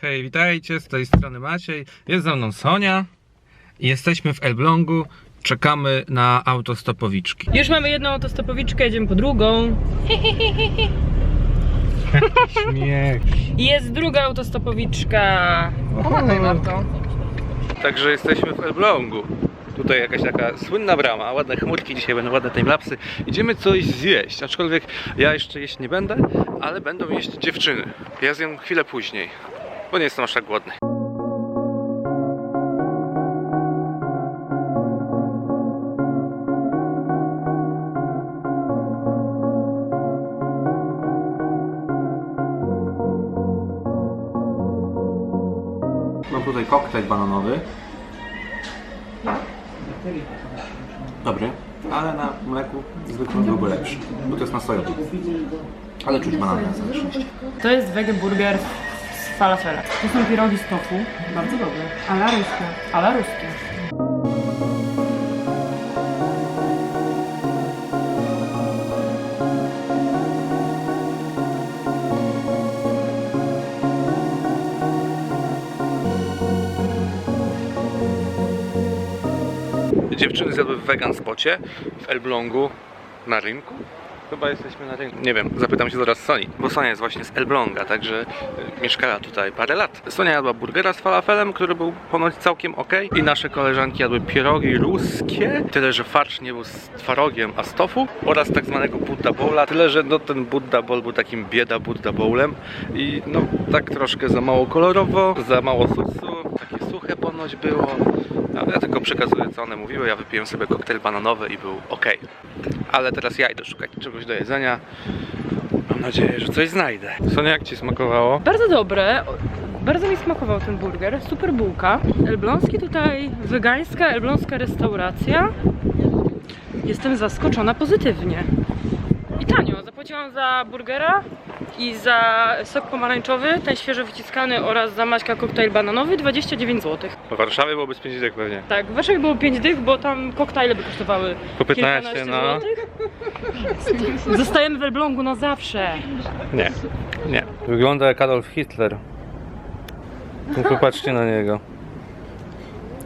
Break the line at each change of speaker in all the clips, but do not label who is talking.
Hej, witajcie, z tej strony Maciej, jest ze mną Sonia jesteśmy w Elblągu, czekamy na autostopowiczki.
Już mamy jedną autostopowiczkę, jedziemy po drugą.
Śmiech.
Jest druga autostopowiczka. Pomagaj Marto.
Także jesteśmy w Elblągu. Tutaj jakaś taka słynna brama, ładne chmurki, dzisiaj będą ładne timelapsy. Idziemy coś zjeść, aczkolwiek ja jeszcze jeść nie będę, ale będą jeść dziewczyny. Ja zjem chwilę później, bo nie jestem aż tak głodny. Mam tutaj koktajl bananowy. Dobry, ale na mleku zwykłym byłby lepszy, bo to jest nasojowym. Ale czuć banana na szczęście.
To jest wege burger z falafela. To są pierogi z tofu. Bardzo dobre. Ale ruskie. Ale ruskie.
Dziewczyny zjadły w vegan spocie w Elblągu na rynku. Chyba jesteśmy na rynku. Nie wiem, zapytam się zaraz Soni, bo Sonia jest właśnie z Elbląga, także y, mieszkała tutaj parę lat. Sonia jadła burgera z falafelem, który był ponoć całkiem ok. I nasze koleżanki jadły pierogi ruskie, tyle że farsz nie był z twarogiem, a z tofu oraz tak zwanego Buddha Bowla, tyle że no, ten Buddha Bowl był takim bieda Buddha Bowlem i no tak troszkę za mało kolorowo, za mało sosu, takie suche ponoć było. Ja tylko przekazuję co one mówiły, ja wypiłem sobie koktajl bananowy i był ok. Ale teraz ja idę szukać czegoś do jedzenia. Mam nadzieję, że coś znajdę. Sonia, jak Ci smakowało?
Bardzo dobre. Bardzo mi smakował ten burger. Super bułka. Elbląski tutaj wegańska, elbląska restauracja. Jestem zaskoczona pozytywnie. I tanio. Zapłaciłam za burgera i za sok pomarańczowy, ten świeżo wyciskany oraz za maśka koktajl bananowy 29 zł.
W Warszawie byłoby z 5 dych pewnie.
Tak, w Warszawie było 5 dych, bo tam koktajle by kosztowały
Po 15,
kilkanaście
no.
złotych. Zostajemy w Elblągu na zawsze.
Nie, nie. Wygląda jak Adolf Hitler. Tylko patrzcie na niego.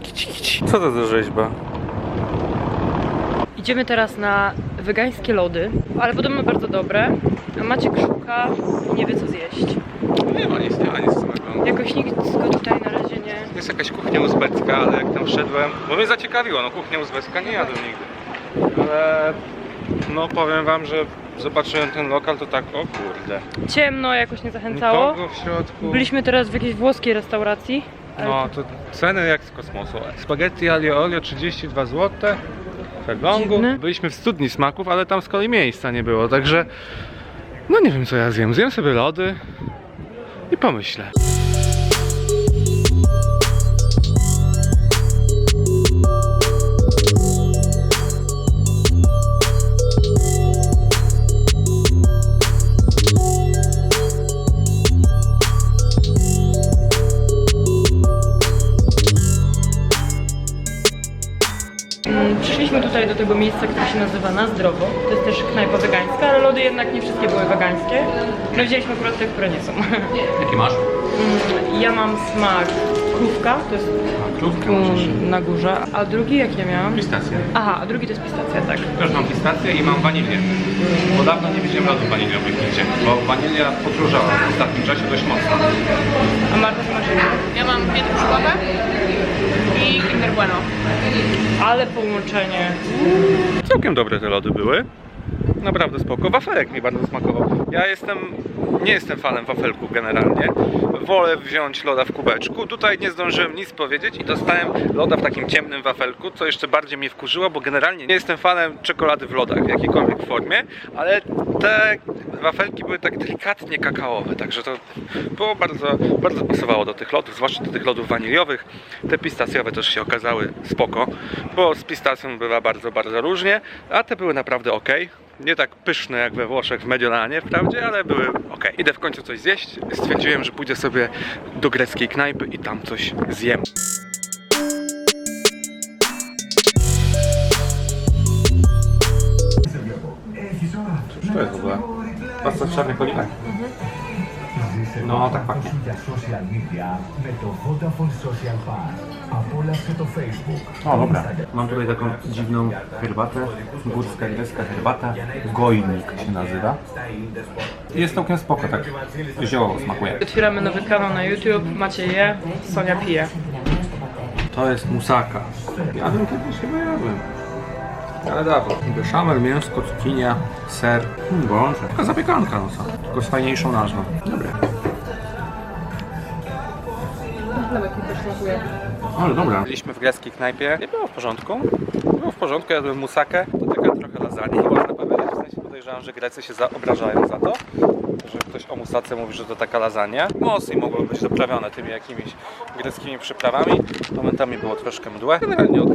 Kici, kici. Co to za rzeźba?
Idziemy teraz na wegańskie lody, ale podobno bardzo dobre. A Maciek szuka i nie wie co zjeść.
Nie ma nic, nie ma nic samego.
Jakoś nikt go tutaj na razie nie...
Jest jakaś kuchnia uzbecka, ale jak tam wszedłem, bo mnie zaciekawiło, no kuchnia uzbecka nie jadłem nigdy. Ale no powiem wam, że zobaczyłem ten lokal, to tak, o kurde.
Ciemno, jakoś nie zachęcało.
Nikogo w środku.
Byliśmy teraz w jakiejś włoskiej restauracji. ale
No to ceny jak z kosmosu. Spaghetti aglio olio 32 zł.
Dziwne.
Byliśmy w studni smaków, ale tam z kolei miejsca nie było, także no nie wiem co ja zjem. Zjem sobie lody i pomyślę.
Przyszliśmy tutaj do tego miejsca, które się nazywa Na Zdrowo. Jednak nie wszystkie były wegańskie. No wzięliśmy akurat te, które nie są.
Jaki masz?
Mm, Ja mam smak krówka, to jest
Krówkę
tu na górze, a drugi jak ja miałam?
Pistację.
Aha, a drugi to jest pistacja, tak.
Też mam pistację i mam wanilię. Bo dawno nie widziałem lodów waniliowych nigdzie, bo wanilia podróżała w ostatnim czasie dość mocno.
A Marta, co masz?
Ja mam pietruszkowe i Kinder Bueno.
Ale połączenie.
Całkiem dobre te lody były. Naprawdę spoko. Wafelek mi bardzo smakował. Ja jestem, nie jestem fanem wafelków generalnie. Wolę wziąć loda w kubeczku. Tutaj nie zdążyłem nic powiedzieć i dostałem loda w takim ciemnym wafelku, co jeszcze bardziej mnie wkurzyło, bo generalnie nie jestem fanem czekolady w lodach w jakiejkolwiek formie, ale te wafelki były tak delikatnie kakaowe, także to było bardzo, bardzo pasowało do tych lodów, zwłaszcza do tych lodów waniliowych. Te pistacjowe też się okazały spoko, bo z pistacją bywa bardzo, bardzo różnie, a te były naprawdę ok. Nie tak pyszne jak we Włoszech w Mediolanie wprawdzie, ale były ok. Idę w końcu coś zjeść. Stwierdziłem, że pójdę sobie do greckiej knajpy i tam coś zjem. Co to jest w ogóle? Pasta z czarnych oliwek? No, tak pachnie. O, dobra. Mam tutaj taką dziwną herbatę, górska greska herbata, gojnik się nazywa. Jest całkiem spoko, tak ziołowo smakuje.
Otwieramy nowy kanał na YouTube, Macie je, Sonia pije.
To jest musaka. Jadłem kiedyś, chyba jadłem. Ale dawno. Beszamel, mięsko, cukinia, ser. Hmm, Boże. Taka zapiekanka no co. Tylko z fajniejszą nazwą. Dobre. Chlebek mi smakuje. Ale dobra. Byliśmy w greckiej knajpie. Nie było w porządku. Było w porządku, jadłem musakę. To taka trochę lasagna, można powiedzieć. W sensie podejrzewam, że Grecy się zaobrażają za to, że ktoś o musace mówi, że to taka lasagna. Mocniej mogło być doprawione tymi jakimiś greckimi przyprawami. Momentami było troszkę mdłe. Generalnie ok.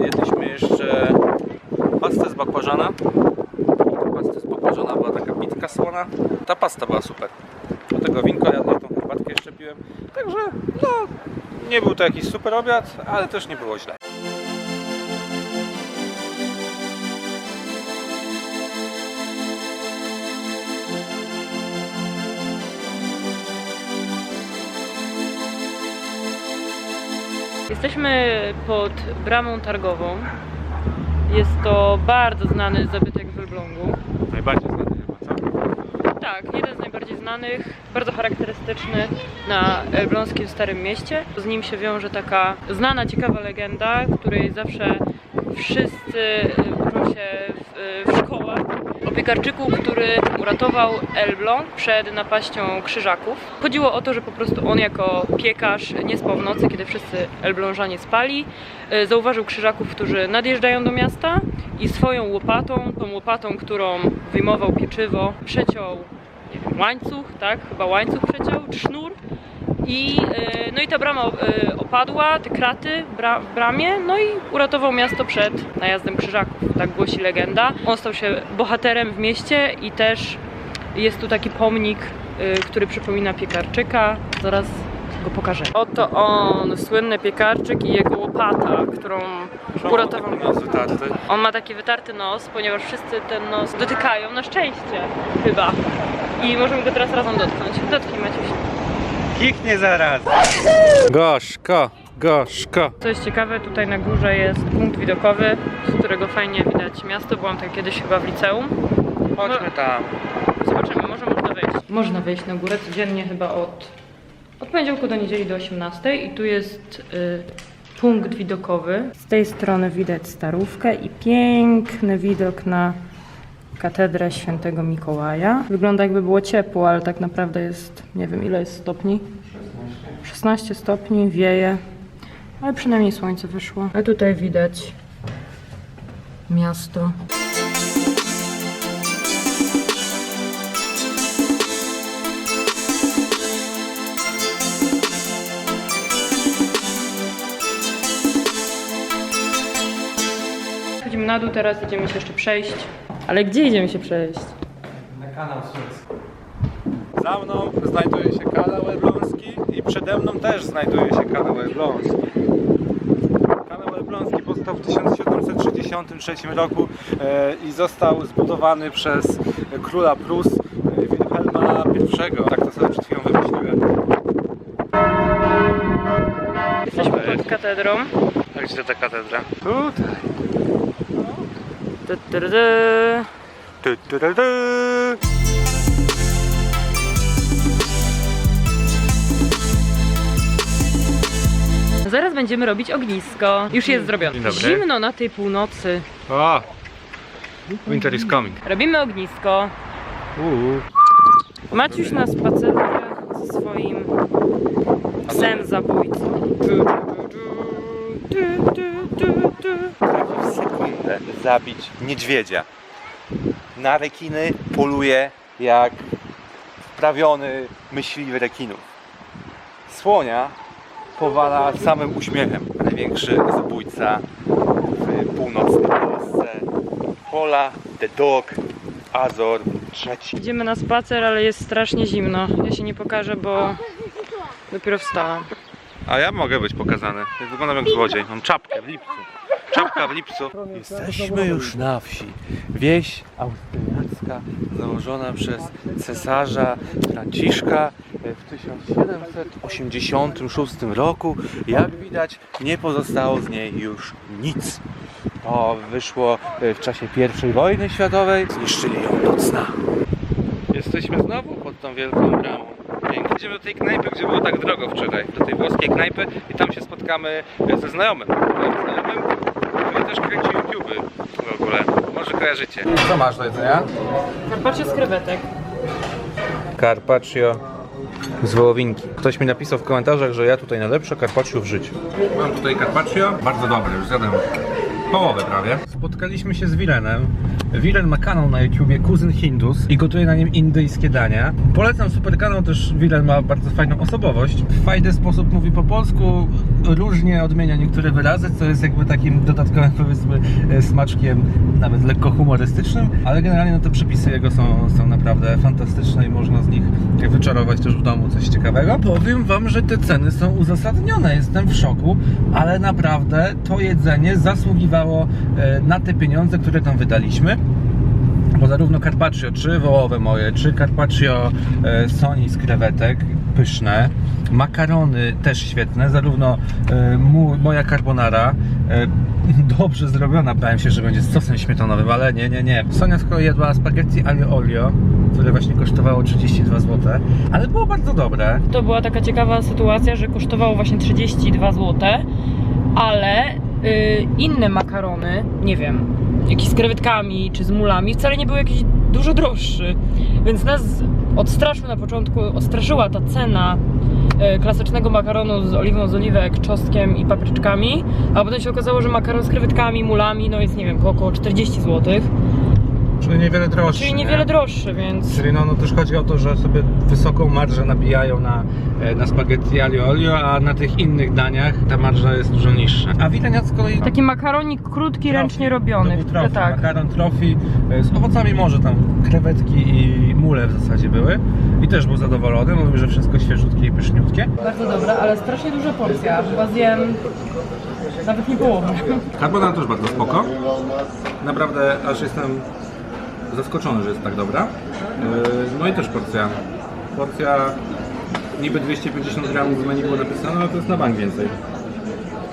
Jedliśmy jeszcze pastę z bakłażana. Pastę z bakłażana była taka bitka słona. Ta pasta była super. Do tego winko jadłem, tą herbatkę jeszcze piłem. Także no, nie był to jakiś super obiad, ale też nie było źle.
Jesteśmy pod bramą targową. Jest to bardzo znany zabytek w Elblągu.
Najbardziej znany chyba, co?
Tak, jeden z najbardziej znanych, bardzo charakterystyczny na elbląskim Starym Mieście. Z nim się wiąże taka znana, ciekawa legenda, której zawsze wszyscy uczą się w, w szkołach. O piekarczyku, który uratował Elbląg przed napaścią krzyżaków. Chodziło o to, że po prostu on jako piekarz nie spał w nocy, kiedy wszyscy Elblążanie spali. Y, Zauważył krzyżaków, którzy nadjeżdżają do miasta i swoją łopatą, tą łopatą, którą wyjmował pieczywo, przeciął nie wiem, łańcuch, tak? Chyba łańcuch przeciął, czy sznur. I, e, no i ta brama e, opadła, te kraty w bramie, no i uratował miasto przed najazdem krzyżaków, tak głosi legenda. On stał się bohaterem w mieście i też jest tu taki pomnik, e, który przypomina piekarczyka. Zaraz go pokażę. Oto on, słynny piekarczyk i jego łopata, którą uratował. On ma taki wytarty nos, ponieważ wszyscy ten nos dotykają, na szczęście chyba. I możemy go teraz razem dotknąć. Dotknij Maciuś.
Kichnie zaraz. Gorzko, gorzko.
Co jest ciekawe, tutaj na górze jest punkt widokowy, z którego fajnie widać miasto. Byłam tam kiedyś chyba w liceum.
Chodźmy tam.
Zobaczymy, może można wejść. Można wejść na górę codziennie chyba od, od poniedziałku do niedzieli do 18 i tu jest y, punkt widokowy. Z tej strony widać starówkę i piękny widok na katedrę świętego Mikołaja. Wygląda jakby było ciepło, ale tak naprawdę jest, nie wiem ile jest stopni. 16 stopni, wieje, ale przynajmniej słońce wyszło. A tutaj widać miasto. Chodzimy na dół, teraz idziemy się jeszcze przejść. Ale gdzie idziemy się przejść?
Na kanał Suez. Za mną znajduje się kanał Elbląski i przede mną też znajduje się kanał Elbląski. Kanał Elbląski powstał w 1763 roku e, i został zbudowany przez króla Prus e, Wilhelma I. Tak to sobie przed chwilą wymyśliłem.
Jesteśmy pod katedrą.
A gdzie ta katedra? Tutaj.
Du, du, du, du.
Tu, tu, tu, tu.
Zaraz będziemy robić ognisko. Już jest zrobione.
Dzień dobry.
Zimno na tej północy.
O! Winter is coming.
Robimy ognisko.
Uuu.
Maciuś na spacerze ze swoim psem zabójcą.
W sekundę zabić niedźwiedzia. Na rekiny poluje jak wprawiony myśliwy rekinów. Słonia powala samym uśmiechem. Największy zabójca w północnej Polsce. Pola, The Dog, Azor III.
Idziemy na spacer, ale jest strasznie zimno. Ja się nie pokażę, bo dopiero wstałam.
A ja mogę być pokazany. Ja wyglądam jak złodziej. Mam czapkę w lipcu. Czapka w lipcu.
Jesteśmy już na wsi. Wieś austriacka założona przez cesarza Franciszka w 1786 roku. Jak widać, nie pozostało z niej już nic. To wyszło w czasie I wojny światowej. Zniszczyli ją do cna.
Jesteśmy znowu pod tą wielką bramą. Pięknie. Idziemy do tej knajpy, gdzie było tak drogo wczoraj. Do tej włoskiej knajpy i tam się spotkamy ze znajomym. Znajomym, który też kręci YouTube'y w ogóle. Może kojarzycie. Co masz do jedzenia?
Carpaccio z krewetek.
Carpaccio z wołowinki. Ktoś mi napisał w komentarzach, że ja tutaj najlepsze carpaccio w życiu. Mam tutaj carpaccio, bardzo dobre, już zjadłem połowę prawie. Spotkaliśmy się z Wilenem. Wilen ma kanał na YouTubie Kuzyn Hindus i gotuje na nim indyjskie dania. Polecam super kanał, też Wilen ma bardzo fajną osobowość. W fajny sposób mówi po polsku, różnie odmienia niektóre wyrazy, co jest jakby takim dodatkowym powiedzmy e, smaczkiem, nawet lekko humorystycznym, ale generalnie no, te przepisy jego są, są naprawdę fantastyczne i można z nich wyczarować też w domu coś ciekawego. Powiem Wam, że te ceny są uzasadnione, jestem w szoku, ale naprawdę to jedzenie zasługiwało e, na te pieniądze, które tam wydaliśmy bo zarówno carpaccio, czy wołowe moje, czy carpaccio e, soni z krewetek, pyszne, makarony też świetne, zarówno e, moja carbonara, e, dobrze zrobiona, bałem się, że będzie z sosem śmietanowym, ale nie, nie, nie. Sonia kolei jadła spaghetti aglio olio, które właśnie kosztowało 32 zł, ale było bardzo dobre.
To była taka ciekawa sytuacja, że kosztowało właśnie 32 zł, ale inne makarony, nie wiem, jakieś z krewetkami czy z mulami, wcale nie były jakieś dużo droższe. Więc nas odstraszył na początku, odstraszyła ta cena y, klasycznego makaronu z oliwą z oliwek, czosnkiem i papryczkami, a potem się okazało, że makaron z krewetkami, mulami, no jest nie wiem, po około 40 zł,
Czyli niewiele droższe.
czyli niewiele droższy, więc...
Czyli no, no też chodzi o to, że sobie wysoką marżę nabijają na, e, na spaghetti aglio olio, a na tych innych daniach ta marża jest dużo niższa. A Wileniac z kolei...
Taki makaronik krótki, ręcznie robiony.
To trofi,
tak.
makaron trofi e, z owocami morza, tam krewetki i mule w zasadzie były. I też był zadowolony, mówił, że wszystko świeżutkie i pyszniutkie.
Bardzo dobra, ale strasznie duża porcja. Chyba zjem nawet nie połowę.
Carbonara też bardzo spoko. Naprawdę aż jestem zaskoczony, że jest tak dobra. Yy, No i też porcja. Porcja niby 250 gramów w menu było napisane, ale to jest na bank więcej.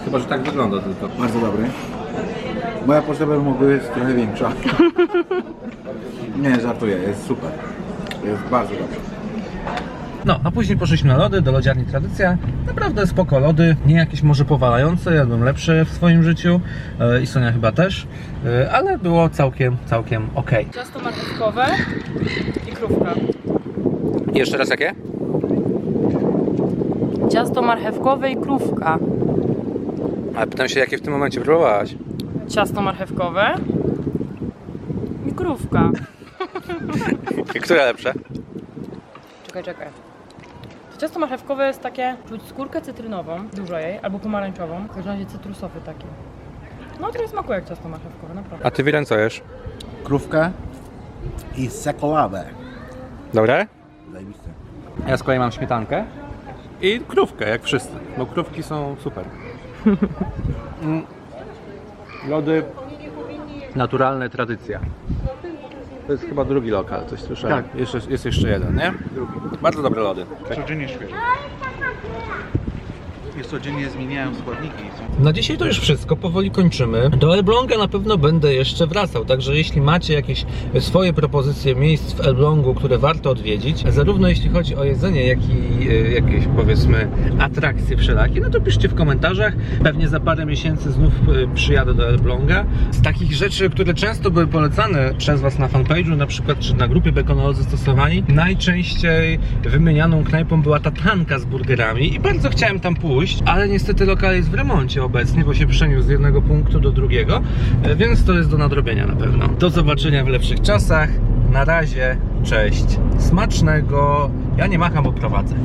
Chyba, że tak wygląda tylko.
Bardzo dobry. Moja potrzeba mogła być trochę większa. Nie, żartuję, jest super. Jest bardzo dobry.
No, a później poszliśmy na lody, do lodziarni Tradycja. Naprawdę spoko lody, nie jakieś może powalające, jadłem lepsze w swoim życiu e, i Sonia chyba też, e, ale było całkiem, całkiem ok.
Ciasto marchewkowe i krówka.
Jeszcze raz jakie?
Ciasto marchewkowe i krówka.
Ale pytam się, jakie w tym momencie próbowałaś?
Ciasto marchewkowe i krówka.
Które lepsze?
Czekaj, czekaj. To ciasto marchewkowe jest takie, czuć skórkę cytrynową, dużo jej, albo pomarańczową, w każdym razie cytrusowy taki. No trochę smakuje jak ciasto marchewkowe, naprawdę.
A ty Wilen co jesz?
Krówkę i sekoladę.
Dobre?
Zajebiste.
Ja z kolei mam śmietankę i krówkę, jak wszyscy, bo krówki są super. Mm. Lody naturalne, tradycja. To jest chyba drugi lokal, coś słyszałem. Tak. Jeszcze, jest jeszcze jeden, nie? Drugi. Bardzo dobre lody.
Codziennie świeże. Codziennie zmieniają składniki.
Na dzisiaj to już wszystko, powoli kończymy. Do Elbląga na pewno będę jeszcze wracał, także jeśli macie jakieś swoje propozycje miejsc w Elblągu, które warto odwiedzić, zarówno jeśli chodzi o jedzenie, jak i e, jakieś powiedzmy atrakcje wszelakie, no to piszcie w komentarzach. Pewnie za parę miesięcy znów e, przyjadę do Elbląga. Z takich rzeczy, które często były polecane przez Was na fanpage'u, na przykład czy na grupie Bekonolodzy Stosowani, najczęściej wymienianą knajpą była ta tanka z burgerami i bardzo chciałem tam pójść, ale niestety lokal jest w remoncie obecnie, bo się przeniósł z jednego punktu do drugiego, e, więc to jest do nadrobienia na pewno. Do zobaczenia w lepszych czasach. Na razie, cześć. Smacznego. Ja nie macham, bo prowadzę.